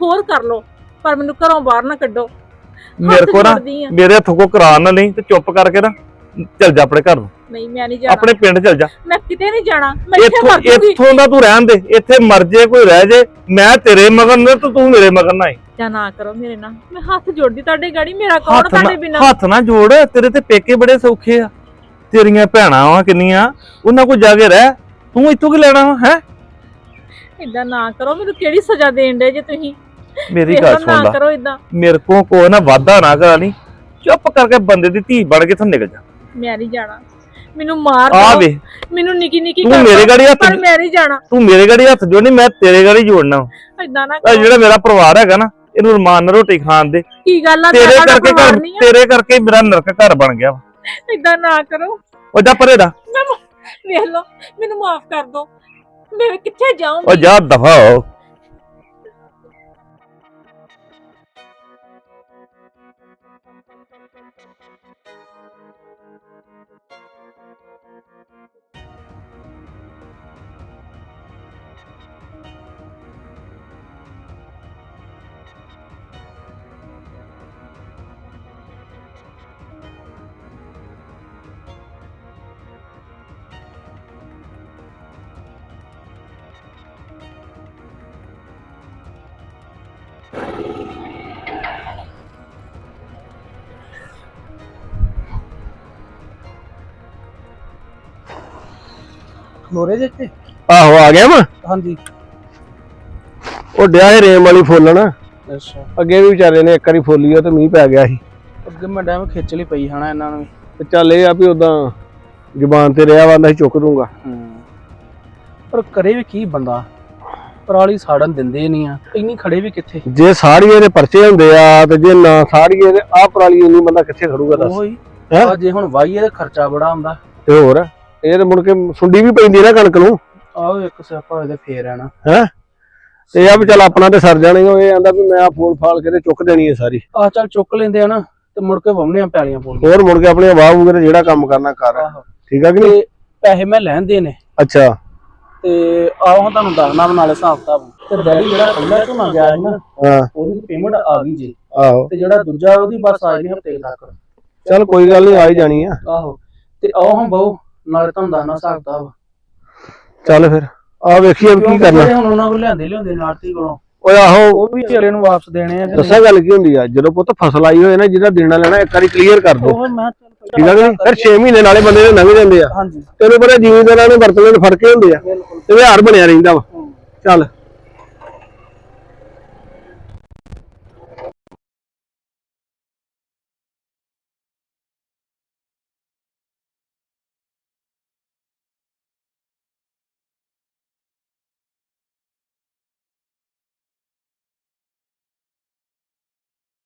ਹੋਰ ਕਰ ਲੋ ਪਰ ਮੈਨੂੰ ਘਰੋਂ ਬਾਹਰ ਨਾ ਕੱਢੋ। ਮੇਰੇ ਕੋ ਨਾ ਜੋੜਦੀ ਆਂ। ਮੇਰੇ ਹੱਥੋਂ ਕੋ ਕਰਾ ਨਾ ਨਹੀਂ ਤੇ ਚੁੱਪ ਕਰਕੇ ਨਾ ਚੱਲ ਜਾ ਆਪਣੇ ਘਰ ਨੂੰ। ਨਹੀਂ ਮੈਂ ਨਹੀਂ ਜਾਣਾ। ਆਪਣੇ ਪਿੰਡ ਚੱਲ ਜਾ। ਮੈਂ ਕਿਤੇ ਨਹੀਂ ਜਾਣਾ। ਮੈਂ ਇੱਥੇ ਇੱਥੋਂ ਮਰ ਜੂਗੀ। ਇੱਥੋਂ ਦਾ ਤੂੰ ਰਹਿਣ ਦੇ। ਇੱਥੇ ਮਰ ਜੇ ਕੋਈ ਰਹਿ ਜੇ ਮੈਂ ਤੇਰੇ ਮਗਰ ਨਾ ਤੇ ਤੂੰ ਮੇਰੇ ਮਗਰ ਨਾ ਆਈ। ਜਾਂ ਨਾ ਕਰੋ ਮੇਰੇ ਨਾਲ। ਮੈਂ ਹੱਥ ਜੋੜਦੀ ਤੁਹਾਡੇ ਗਾੜੀ ਮੇਰਾ ਕੌਣ ਹੱਥ ਤੁਹਾਡੇ ਨਾ ਬਿਨਾ। ਹੱਥ ਨਾ ਜੋੜ। ਤੇਰੇ ਤੇ ਪੇਕੇ ਬੜੇ ਸੌਖੇ ਆ। ਤੇਰੀਆਂ ਭੈਣਾਂ ਵਾ ਕਿੰਨੀਆਂ ਉਹਨਾਂ ਕੋਲ ਜਾ ਕੇ ਰਹਿ। ਤੂੰ ਇੱਥੋਂ ਕੀ ਲੈਣਾ ਹੈ? ਇਦਾਂ ਨਾ ਕਰੋ ਮੈਨੂੰ ਕਿਹੜੀ ਸਜ਼ਾ ਦੇਣ ਦੇ ਜੇ ਤੁਸੀਂ? ਮੇਰੀ ਗੱਲ ਸੁਣ ਨਾ ਲੈ। ਕਰੋ ਇਦਾਂ ਮੇਰੇ ਕੋ ਕੋਈ ਨਾ ਵਾਦਾ ਨਾ ਕਰਾ ਲਈ ਚੁੱਪ ਕਰਕੇ ਬੰਦੇ ਦੀ ਧੀ ਬਣ ਕੇ ਥੋਂ ਨਿਕਲ ਜਾ। ਮੈਂ ਨਹੀਂ ਜਾਣਾ। ਮੈਨੂੰ ਮਾਰ ਆ ਦਿਓ। ਵੇ। ਮੈਨੂੰ ਨਿੱਕੀ ਨਿੱਕੀ ਤੂੰ ਕਰ ਮੇਰੇ ਦਿਓ, ਗਾੜੀ ਹੱਥ ਪਰ ਮੈਂ ਨਹੀਂ ਜਾਣਾ। ਤੂੰ ਮੇਰੇ ਗਾੜੀ ਹੱਥ ਜੋੜਨੀ ਮੈਂ ਤੇਰੇ ਗਾੜੀ ਜੋੜਨਾ। ਇਦਾਂ ਨਾ ਆ ਕਰੋ। ਜਿਹੜਾ ਮੇਰਾ ਪਰਿਵਾਰ ਹੈਗਾ ਨਾ ਇਹਨੂੰ ਰਮਾਨ ਨਾਲ ਰੋਟੀ ਖਾਣ ਦੇ। ਕੀ ਗੱਲ ਆ? ਤੇਰੇ ਤੁਹਾਡਾ ਕਰਕੇ ਪਰਿਵਾਰ ਘਰ ਨਹੀਂ ਆ। ਤੇਰੇ ਕਰਕੇ ਮੇਰਾ ਨਰਕ ਘਰ ਬਣ ਗਿਆ ਵਾ। ਇਦਾਂ ਨਾ ਕਰੋ। ਉਹ ਜਾ ਪਰੇ ਦਾ। ਮੈਂ ਮ- ਵੇਖ ਲਓ ਮੈਨੂੰ ਮਾਫ ਕਰ ਦਿਓ। ਮੈਂ ਕਿੱਥੇ ਉਹ ਜਾਊਂਗੀ ਜਾ ਦਫਾ ਹੋ। ਖਲੋਰੇ ਜੇ ਇੱਥੇ? ਆਹੋ ਆ ਗਿਆ ਵਾ? ਹਾਂਜੀ। ਉਹ ਡਿਆ ਸੀ ਰੇਮ ਵਾਲੀ ਫੁੱਲਣ। ਅੱਛਾ। ਅੱਗੇ ਵੀ ਵਿਚਾਰੇ ਨੇ ਇੱਕ ਵਾਰੀ ਫੋਲੀ ਉਹ ਤੇ ਮੀਂਹ ਪੈ ਗਿਆ ਸੀ। ਅੱਗੇ ਮੈਂ ਡੈਮ ਖਿੱਚ ਲਈ ਪਈ ਹਨਾ ਇਹਨਾਂ ਨੂੰ ਤੇ ਚੱਲ ਇਹ ਆ ਵੀ ਉਦਾਂ ਜ਼ੁਬਾਨ ਤੇ ਰਿਹਾ ਵਾਂਦਾ ਸੀ ਚੁੱਕ ਦੂੰਗਾ। ਪਰ ਕਰੇ ਵੀ ਕੀ ਬੰਦਾ? ਪਰਾਲੀ ਸਾੜਨ ਦਿੰਦੇ ਨਹੀਂ ਆ। ਇੰਨੀ ਖੜੇ ਵੀ ਕਿੱਥੇ? ਜੇ ਸਾੜੀਏ ਦੇ ਪਰਚੇ ਹੁੰਦੇ ਆ ਤੇ ਜੇ ਨਾ ਸਾੜੀਏ ਤੇ ਆਹ ਪਰਾਲੀ ਇੰਨੀ ਬੰਦਾ ਕਿੱਥੇ ਖੜੂਗਾ ਦੱਸ। ਉਹ। ਹੀ? ਹੈਂ? ਆ ਜੇ ਹੁਣ ਵਾਹੀਏ ਦਾ ਖਰਚਾ ਬੜਾ ਆਉਂਦਾ। ਤੇ ਹੋਰ? ਇਹ ਤੇ ਮੁੜ ਕੇ ਸੁੰਡੀ ਵੀ ਪੈਂਦੀ ਨਾ ਕਣਕ ਨੂੰ। ਆਹ ਇੱਕ ਸਿਆਪਾ ਇਹਦੇ ਫੇਰ ਆਣਾ ਤੇ ਇਹ ਆ ਵੀ ਚੱਲ ਆਪਣਾ ਤੇ ਸਰ ਜਾਣੇ ਉਹ ਇਹ ਆਂਦਾ ਵੀ ਮੈਂ ਆ ਫੋਲ ਫਾਲ ਕੇ ਤੇ ਚੁੱਕ ਦੇਣੀ ਹੈ ਸਾਰੀ। ਆ ਚੱਲ ਚੁੱਕ ਲੈਂਦੇ ਆ ਨਾ ਤੇ ਮੁੜ ਕੇ ਵਮਨੇ ਆ ਪੈਲੀਆਂ ਪੂਲ ਹੋਰ ਮੁੜ ਕੇ ਆਪਣੇ ਵਾਹ ਵਗੈਰੇ ਜਿਹੜਾ ਕੰਮ ਕਰਨਾ ਕਰ। ਆਹੋ। ਠੀਕ ਆ ਕਿ ਨਹੀਂ? ਤੇ ਪੈਸੇ ਮੈਂ ਲੈਂਦੇ ਨੇ। ਅੱਛਾ। ਤੇ ਆਹ ਹੁਣ ਤੁਹਾਨੂੰ ਦੱਸਣਾ ਬਣਾ ਲੈ ਹਿਸਾਬ ਕਿਤਾਬ। ਤੇ ਡੈਡੀ ਜਿਹੜਾ ਪਹਿਲਾਂ ਝੋਨਾ ਗਿਆ ਸੀ ਨਾ ਹਾਂ। ਉਹਦੀ ਪੇਮੈਂਟ ਆ ਗਈ ਜੀ। ਆਹੋ। ਤੇ ਜਿਹੜਾ ਦੂਜਾ ਉਹਦੀ ਬਸ ਆ ਜਾਣੀ ਹਫ਼ਤੇ ਤੱਕ। ਚੱਲ ਕੋਈ ਗੱਲ ਨਹੀਂ ਆ ਹੀ ਜਾਣੀ ਆ। ਆਹੋ। ਤੇ ਆਹ ਹੁਣ ਬਹੁ ਨਾਲੇ ਤੁਹਾਨੂੰ ਦੱਸਣਾ ਹਿਸਾਬ ਕਿਤਾਬ ਚੱਲ ਫਿਰ ਆ ਵੇਖੀਏ ਵੀ ਕੀ ਕਿਉਂਕਿ ਕਰਨਾ। ਜਿਹੜੇ ਹੁਣ ਉਹਨਾਂ ਕੋਲ ਲਿਆਂਦੇ ਲਿਆਂਦੇ ਨਾਰਤੀ ਕੋਲੋਂ। ਓਏ ਆਹੋ। ਉਹ ਵੀ ਅਗਲੇ ਨੂੰ ਵਾਪਸ ਦੇਣੇ ਆ। ਕਿ ਦੱਸਾਂ ਗੱਲ ਕੀ ਹੁੰਦੀ ਆ ਜਦੋਂ ਪੁੱਤ ਫਸਲ ਆਈ ਹੋਏ ਨਾ ਜਿਹਦਾ ਦੇਣਾ ਲੈਣਾ ਇੱਕ ਵਾਰੀ ਕਲੀਅਰ ਕਰ ਦੋ। ਉਹ ਮੈਂ ਚੱਲ ਠੀਕ ਆ ਕਿ ਨਹੀਂ? ਫਿਰ 6 ਮਹੀਨੇ ਨਾਲੇ ਬੰਦੇ ਦੇ ਲੰਘ ਜਾਂਦੇ ਆ। ਹਾਂਜੀ। ਤੈਨੂੰ ਪਤਾ ਜ਼ਿਮੀਂਦਾਰਾਂ ਨੇ ਵਰਤਣੇ ਫੜਕੇ ਹੁੰਦੇ ਆ। ਬਿਲਕੁਲ। ਤੇ ਵਿਹਾਰ ਬਣਿਆ ਰਹਿੰਦਾ ਵਾ। ਚੱਲ।